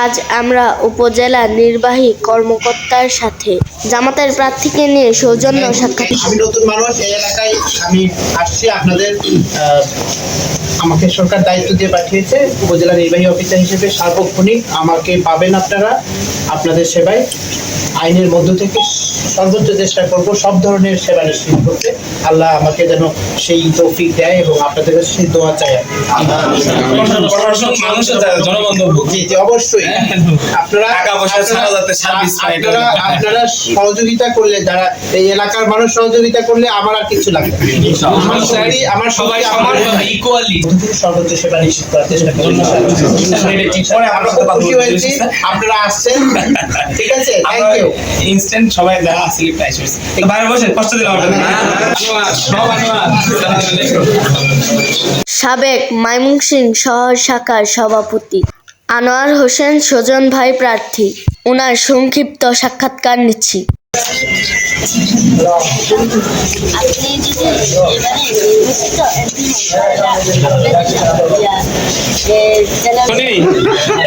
আজ আমরা উপজেলা নির্বাহী কর্মকর্তার সাথে জামাতের প্রার্থীকে নিয়ে সৌজন্য সাক্ষাৎ আমি নতুন মানুষ এই এলাকায় আমি আসছি আপনাদের আমাকে সরকার দায়িত্ব দিয়ে পাঠিয়েছে উপজেলা নির্বাহী অফিসার হিসেবে সার্বক্ষণিক আমাকে পাবেন আপনারা আপনাদের সেবায়। আইনের মধ্য থেকে সর্বোচ্চ চেষ্টা করব সব ধরনের সেবা নিশ্চিত করতে। আল্লাহ আমাকে যেন সেই তৌফিক দেয় এবং আপনাদের কাছে সেই দোয়া চাই অবশ্যই। আপনারা সহযোগিতা করলে যারা এই এলাকার মানুষ সহযোগিতা করলে আমার আর কিছু লাগবে। আমার সবাই সবাই আমার সমান ইকুয়ালি সর্বোচ্চ সেবা নিশ্চিত করার চেষ্টা করি পরে আমরা খুব খুশি হয়েছি আপনারা আসছেন। ঠিক আছে থ্যাংক ইউ ইনস্ট্যান্ট সবাই যারা আসলে প্রাইস হয়েছে। বাইরে বসে কষ্ট দিলাম আপনাদের। ধন্যবাদ সব ধন্যবাদ সাবেক ময়মনসিংহ শহর শাখার সভাপতি। আনোয়ার হোসেন সজন ভাই প্রার্থী। ওনার সংক্ষিপ্ত সাক্ষাৎকার নিচ্ছি। আপনি যদি শুনি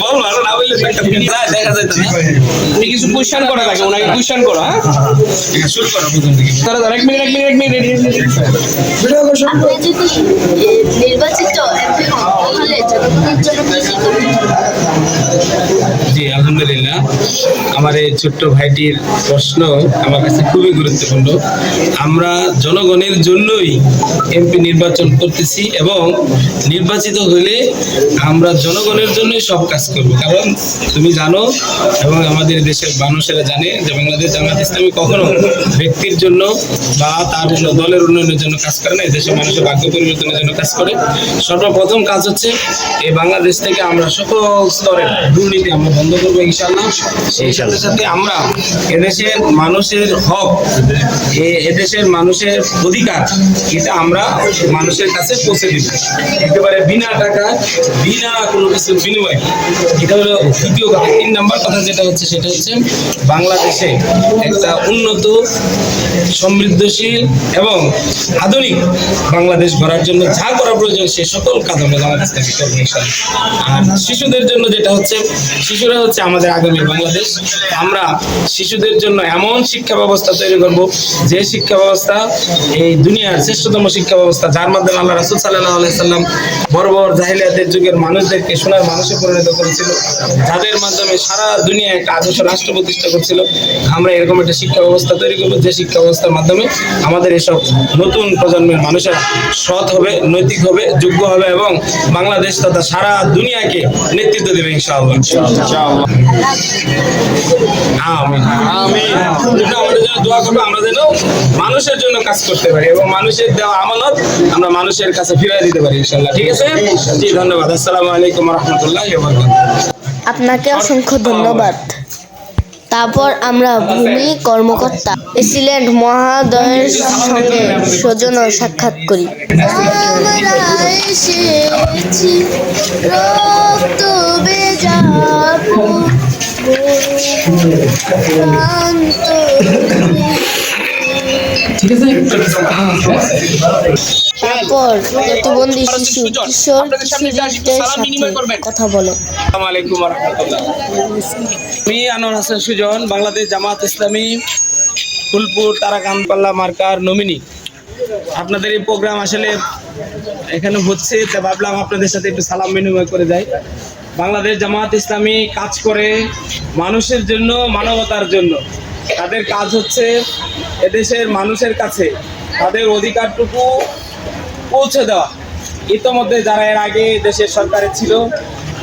বল না বললে দেখা যায় তো কিছু কোয়েশ্চেন করা থাকে ওনাকে কোয়েশ্চেন হ্যাঁ? এক মিনিট এক মিনিট এক মিনিট আপনি যদি নির্বাচিত এমপি হন তাহলে জনগণের জন্য কি কি করবেন জি, আলহামদুলিল্লাহ। আমার এই ছোট্ট ভাইটির প্রশ্ন আমার কাছে খুবই গুরুত্বপূর্ণ। আমরা জনগণের জন্যই এমপি নির্বাচন করতেছি এবং নির্বাচিত হলে আমরা জনগণের জন্যই সব কাজ করব। কারণ তুমি জানো এবং আমাদের দেশের মানুষেরা জানে যে বাংলাদেশ জামাত ইসলামী কখনো ব্যক্তির জন্য বা তার দলের উন্নয়নের জন্য কাজ করে না। দেশের মানুষের ভাগ্য পরিবর্তনের জন্য কাজ করে। সর্বপ্রথম কাজ হচ্ছে এই বাংলাদেশ থেকে আমরা সকল স্তরের দুর্নীতি আমরা বন্ধ করব ইনশাল্লাহ সেই সাথে সাথে আমরা এদেশের মানুষের হক এদেশের মানুষের অধিকার এটা আমরা মানুষের কাছে পৌঁছে দিব। একেবারে বিনা টাকা বিনা কোনো কিছুর বিনিময়ে। এটা হলো দ্বিতীয় কথা তিন নাম্বার কথা যেটা হচ্ছে সেটা হচ্ছে বাংলাদেশে একটা উন্নত সমৃদ্ধশীল এবং আধুনিক বাংলাদেশ গড়ার জন্য যা করা প্রয়োজন সে সকল কাজ আমরা বাংলাদেশ থেকে করব। আর শিশুদের জন্য যেটা হচ্ছে শিশুরা হচ্ছে আমাদের আগামী বাংলাদেশ। আমরা শিশুদের জন্য এমন শিক্ষা ব্যবস্থা তৈরি করব, যে শিক্ষা ব্যবস্থা এই দুনিয়ার শ্রেষ্ঠতম শিক্ষা ব্যবস্থা, যার মাধ্যমে আল্লাহ রাসুল সাল্লাহ আলাইসাল্লাম বড় বড় জাহিলিয়াতের যুগের মানুষদেরকে সোনার মানুষে পরিণত করেছিল, যাদের মাধ্যমে সারা দুনিয়ায় একটা আদর্শ রাষ্ট্র প্রতিষ্ঠা করছিল। আমরা এরকম একটা শিক্ষা ব্যবস্থা তৈরি করব, যে শিক্ষা ব্যবস্থার মাধ্যমে আমাদের এসব নতুন প্রজন্মের মানুষেরা সৎ হবে, নৈতিক হবে, যোগ্য হবে এবং বাংলাদেশ তথা সারা দুনিয়াকে নেতৃত্ব দেবে ইনশাআল্লাহ। আমিন। আমিন। আমাদের জন্য দোয়া করবে আমরা যেন মানুষের জন্য কাজ করতে পারি এবং মানুষের দেওয়া আমানত আমরা মানুষের কাছে ফিরিয়ে দিতে পারি ইনশাআল্লাহ। ঠিক আছে? জি ধন্যবাদ। আসসালামু আলাইকুম রহমতুল্লাহ আপনাকে অসংখ্য ধন্যবাদ। তারপর আমরা ভূমি কর্মকর্তা প্রেসিডেন্ট মহাদয়ের সঙ্গে সৌজন্য সাক্ষাৎ করি। রক্ত বেজাবো তারপর প্রতিবন্ধী শিশু কিশোর কিশোরীদের সাথে কথা বলো। আসসালামু আলাইকুম রহমতুল্লাহ আমি আনোয়ার হাসান সুজন বাংলাদেশ জামাত ইসলামী ফুলপুর তারাকান পাল্লা মার্কার নমিনি। আপনাদের এই প্রোগ্রাম আসলে এখানে হচ্ছে তা ভাবলাম আপনাদের সাথে একটু সালাম বিনিময় করে যাই। বাংলাদেশ জামাত ইসলামী কাজ করে মানুষের জন্য মানবতার জন্য তাদের কাজ হচ্ছে এদেশের মানুষের কাছে তাদের অধিকারটুকু পৌঁছে দেওয়া ইতোমধ্যে যারা এর আগে দেশের সরকারে ছিল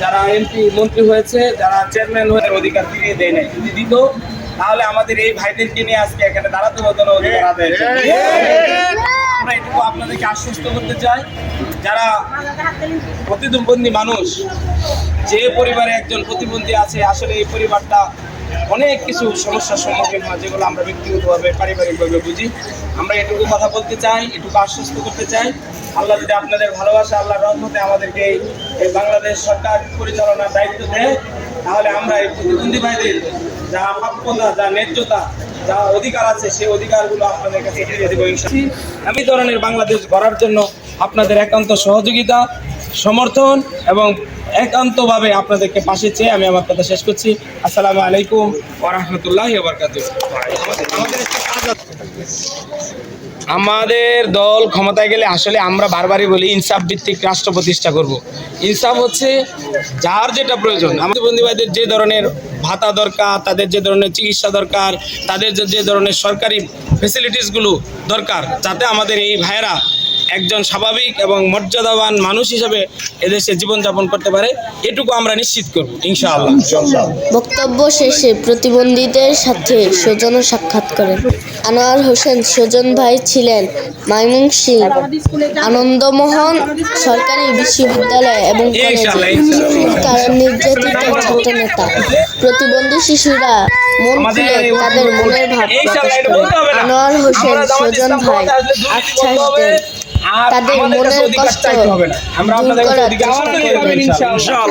যারা এমপি মন্ত্রী হয়েছে যারা চেয়ারম্যান হয়ে অধিকার ফিরিয়ে দেয় নাই যদি দিত তাহলে আমাদের এই ভাইদেরকে নিয়ে আজকে এখানে দাঁড়াতে হতো না অধিকার আদায় আমরা এটুকু আপনাদেরকে আশ্বস্ত করতে চাই, যারা প্রতিবন্ধী মানুষ, যে পরিবারে একজন প্রতিবন্ধী আছে, আসলে এই পরিবারটা অনেক কিছু সমস্যার সম্মুখীন হয়, যেগুলো আমরা ব্যক্তিগতভাবে, পারিবারিকভাবে বুঝি। আমরা এটুকু কথা বলতে চাই, এটুকু আশ্বস্ত করতে চাই। আল্লাহ যদি আপনাদের ভালোবাসা, আল্লাহর রহমতে আমাদেরকে এই বাংলাদেশ সরকার পরিচালনার দায়িত্ব দেয়, তাহলে আমরা এই প্রতিবন্ধী ভাইদের যা প্রাপ্যতা যা ন্যায্যতা যা অধিকার আছে, সেই অধিকারগুলো আপনাদের কাছে এই ধরনের বাংলাদেশ গড়ার জন্য আপনাদের একান্ত সহযোগিতা, সমর্থন এবং একান্তভাবে আপনাদেরকে পাশে চেয়ে আমি আমার কথা শেষ করছি। আসসালামু আলাইকুম ওরহমতুল্লাহ আমাদের দল ক্ষমতায় গেলে আসলে আমরা বারবারই বলি ইনসাফ ভিত্তিক রাষ্ট্র প্রতিষ্ঠা করব। ইনসাফ হচ্ছে যার যেটা প্রয়োজন। আমাদের বন্ধুবাদের যে ধরনের ভাতা দরকার, তাদের যে ধরনের চিকিৎসা দরকার, তাদের যে যে ধরনের সরকারি ফেসিলিটিসগুলো দরকার যাতে আমাদের এই ভাইয়েরা একজন স্বাভাবিক এবং মর্যাদাবান মানুষ হিসেবে এদেশে জীবনযাপন করতে পারে এটুকু আমরা নিশ্চিত করব ইনশাআল্লাহ। বক্তব্য শেষে প্রতিবন্ধীদের সাথে সজন সাক্ষাৎ করেন। আনোয়ার হোসেন সজন ভাই ছিলেন ময়মনসিংহ আনন্দমোহন সরকারি বিশ্ববিদ্যালয় এবং কারণ নির্যাতিত ছাত্র নেতা প্রতিবন্ধী শিশুরা মন খুলে তাদের মনের ভাব প্রকাশ না। আনোয়ার হোসেন সজন ভাই বলতে তাদের মনের কষ্ট চাইতে হবে আমরা আপনাদের অধিকার ইনশাআল্লাহ।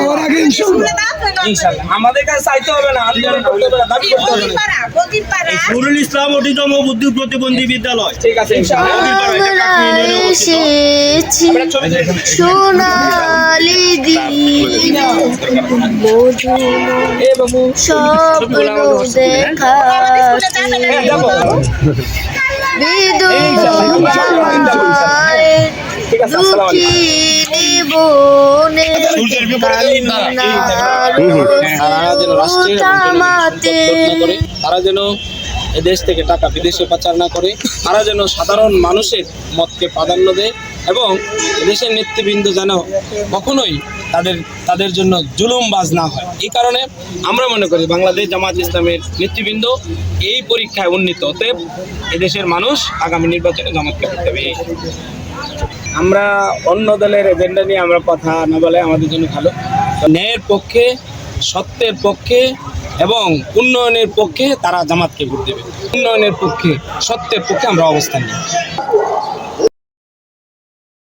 ইনশাআল্লাহ। আমাদের কাছে চাইতে হবে না। আন্দোলন করতে হবে না। দাবি করতে হবে না। নুরুল ইসলাম অটিজম ও বুদ্ধি প্রতিবন্ধী বিদ্যালয়। ঠিক আছে ইনশাআল্লাহ। সোনালি দিন। স্বপ্ন দেখাচ্ছি তারা যেন এদেশ থেকে টাকা বিদেশে পাচার না করে তারা যেন সাধারণ মানুষের মতকে প্রাধান্য দেয় এবং দেশের নেতৃবৃন্দ যেন কখনোই তাদের তাদের জন্য জুলুমবাজ না হয়। এই কারণে আমরা মনে করি বাংলাদেশ জামাত ইসলামের নেতৃবৃন্দ এই পরীক্ষায় উন্নীত। অতএব এদেশের মানুষ আগামী নির্বাচনে জামাতকে করতে হবে আমরা অন্য দলের এজেন্ডা নিয়ে আমরা কথা না বলে আমাদের জন্য ভালো। ন্যায়ের পক্ষে সত্যের পক্ষে এবং উন্নয়নের পক্ষে তারা জামাতকে ভোট দেবে। উন্নয়নের পক্ষে সত্যের পক্ষে আমরা অবস্থান নিই